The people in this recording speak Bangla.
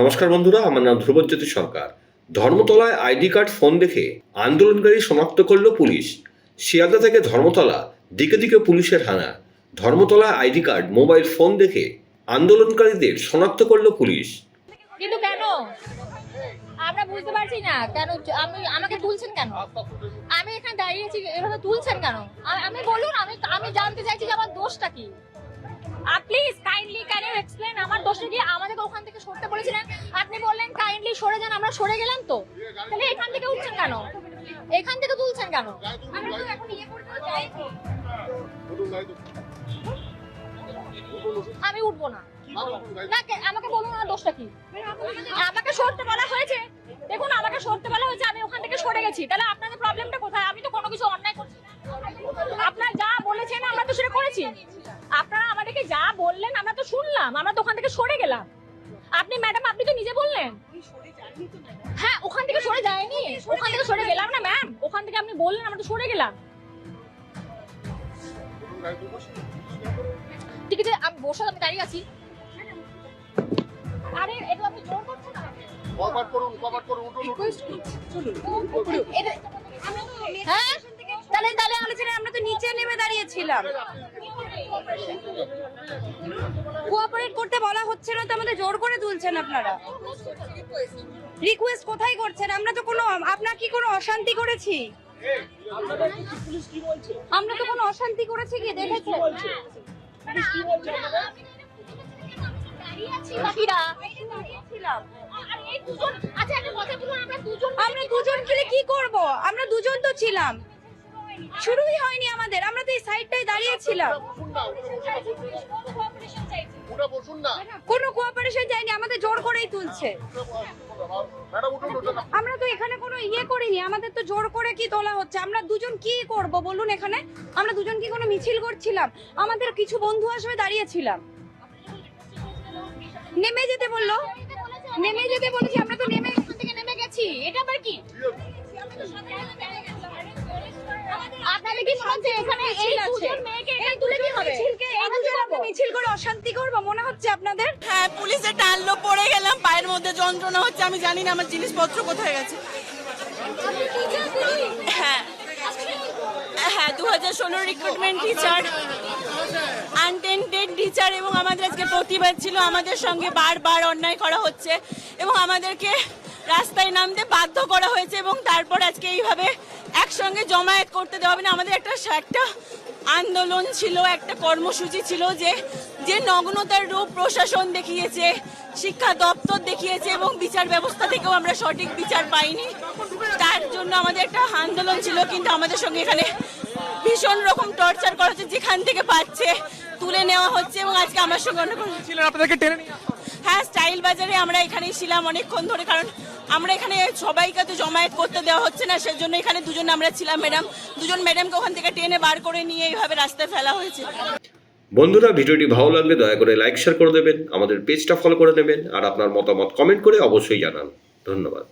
নমস্কার বন্ধুরা, আমার নাম ধ্রুবজ্যোতি সরকার। ধর্মতলায় আইডি কার্ড ফোন দেখে আন্দোলনকারী শনাক্ত করল পুলিশ। শিয়ালদা থেকে ধর্মতলা, দিকে দিকে পুলিশের হানা। ধর্মতলায় আইডি কার্ড, মোবাইল ফোন দেখে আন্দোলনকারীদের শনাক্ত করল পুলিশ। কিন্তু কেন? আমরা বুঝতে পারছি না কেন আমি আমাকে তুলছেন কেন? আমি এখানে দাঁড়িয়েছি এভাবে তুলছেন কেন? আমি বলুন, আমি আমি জানতে চাইছি যে আমার দোষটা কি। Please kindly can you explain আমার দোষটা কি? আমাদেরকে বলেছিলেন আপনি বললেন কাইন্ডলি সরে যান, আমরা সরে গেলাম তো। তাহলে এখান থেকে উঠছেন কেন? এখান থেকে তুলছেন কেন? আমি উঠবো না। না আমাকে আমার দোষটা আমাকে সরতে বলা হয়েছে। দেখুন, আমাকে সরতে বলা হয়েছে, আমি ওখান থেকে সরে গেছি। তাহলে আপনাদের প্রবলেমটা কোথায়? আমি তো কোনো কিছু না। আপনারা যা বলেছেন, আমরা তো করেছি। আপনারা আমাদেরকে যা বললেন, আমরা তো শুনলাম, আমরা তো ওখান থেকে সরে গেলাম। আপনি ম্যাডাম আপনি তো নিজে বললেন হ্যাঁ ওখান থেকে সরে যায়নি ওখান থেকে সরে গেলাম না ম্যাম ওখান থেকে আপনি বললেন আমরা তো সরে গেলাম ঠিক আছে আমি বসে আমি দাঁড়িয়ে আছি আরে এটা আপনি জোর করছেন আমাকে কভার করুন কভার করুন উঠুন উঠুন এটা- হ্যাঁ তাহলে তাহলে আলোচনায় আমরা তো নিচে নেমে দাঁড়িয়েছিলাম কোঅপারেট করতে বলা হচ্ছে না, তো আমাদের জোর করে তুলছেন আপনারা। রিকোয়েস্ট কোথায় করছেন? আমরা তো কোনো, আপনার কি কোনো অশান্তি করেছি? আমরা তো কোনো অশান্তি করেছি কি? বলুন আমরা দুজন আমরা দুজন তো ছিলাম। শুরুই হয়নি আমাদের আমরা তো এই সাইডটাই দাঁড়িয়েছিলাম। কোনো কোঅপারেশন যায়নি আমাদের জোর করেই তুলছে। আমরা তো এখানে কোনো ইয়ে করিনি আমাদের তো জোর করে কি তোলা হচ্ছে? আমরা দুজন কি করব বলুন এখানে? আমরা দুজন কি কোনো মিছিল করছিলাম? আমাদের কিছু বন্ধু আসবে দাঁড়িয়েছিলাম। নেমে যেতে বলল। নেমে যেতে বলেছি আমরা তো নেমে গেছি এটা আবার কি? আপনাদের কি এখানে এই মিছিল দুজন মেয়েকে এখানে তুলে কি হবে? এই দুজন আমরা মিছিল করে অশান্তি করব মনে হচ্ছে আপনাদের? হ্যাঁ পুলিশে টানলো পড়ে গেলাম পায়ের মধ্যে যন্ত্রণা হচ্ছে আমি জানি না আমার জিনিসপত্র কোথায় গেছে। হ্যাঁ। হ্যাঁ দু হাজার ষোলো রিক্রুটমেন্ট টিচার আনটেন্টেড টিচার এবং আমাদের আজকে প্রতিবাদ ছিল আমাদের সঙ্গে বারবার অন্যায় করা হচ্ছে এবং আমাদেরকে রাস্তায় নামতে বাধ্য করা হয়েছে এবং তারপর আজকে এইভাবে একসঙ্গে জমায়েত করতে দেওয়া হবে না আমাদের একটা একটা আন্দোলন ছিল, একটা কর্মসূচি ছিল যে যে নগ্নতার রূপ প্রশাসন দেখিয়েছে, শিক্ষা দপ্তর দেখিয়েছে এবং বিচার ব্যবস্থা থেকেও আমরা সঠিক বিচার পাইনি তার জন্য আমাদের একটা আন্দোলন ছিল, কিন্তু আমাদের সঙ্গে এখানে ভীষণ রকম টর্চার করা হচ্ছে, যেখান থেকে পাচ্ছে, তুলে নেওয়া হচ্ছে এবং আজকে আমার সঙ্গে ছিলেন, আপনাদেরকে টেনে? হ্যাঁ স্টাইল বাজারে আমরা এখানেই ছিলাম অনেকক্ষণ ধরে, কারণ আমরা এখানে সবাইকে তো জমায়েত করতে দেওয়া হচ্ছে না, সেজন্য এখানে দুজন আমরা ছিলাম, ম্যাডাম। দুজন ম্যাডামকে ওখান থেকে টেনে বার করে নিয়ে এইভাবে রাস্তায় ফেলা হয়েছে। বন্ধুরা, ভিডিওটি ভালো লাগলে দয়া করে লাইক, শেয়ার করে দেবেন, আমাদের পেজটা ফলো করে নেবেন আর আপনার মতামত কমেন্ট করে অবশ্যই জানান। ধন্যবাদ।